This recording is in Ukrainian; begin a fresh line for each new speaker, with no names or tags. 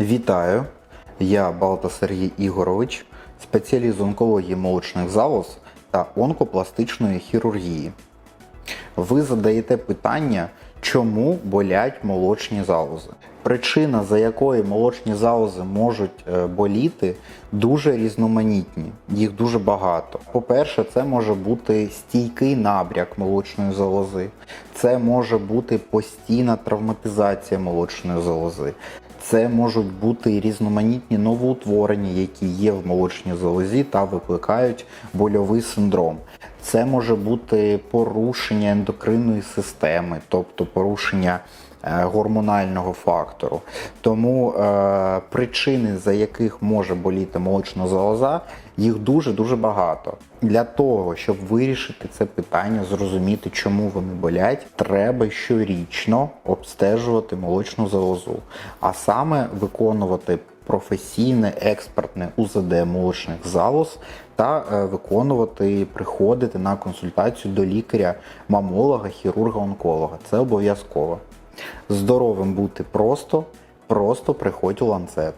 Вітаю! Я Балта Сергій Ігорович, спеціаліст з онкології молочних залоз та онкопластичної хірургії. Ви задаєте питання, чому болять молочні залози. Причина, за якою молочні залози можуть е, боліти, дуже різноманітні, їх дуже багато. По-перше, це може бути стійкий набряк молочної залози, це може бути постійна травматизація молочної залози. Це можуть бути різноманітні новоутворення, які є в молочній залозі та викликають больовий синдром. Це може бути порушення ендокринної системи, тобто порушення е, гормонального фактору. Тому е, причини, за яких може боліти молочна залоза, їх дуже дуже багато. Для того, щоб вирішити це питання, зрозуміти, чому вони болять, треба щорічно обстежувати молочну залозу, а саме виконувати професійне експертне УЗД молочних залоз та е, виконувати, приходити на консультацію до лікаря-мамолога, хірурга-онколога. Це обов'язково. Здоровим бути просто, просто приходь у ланцет.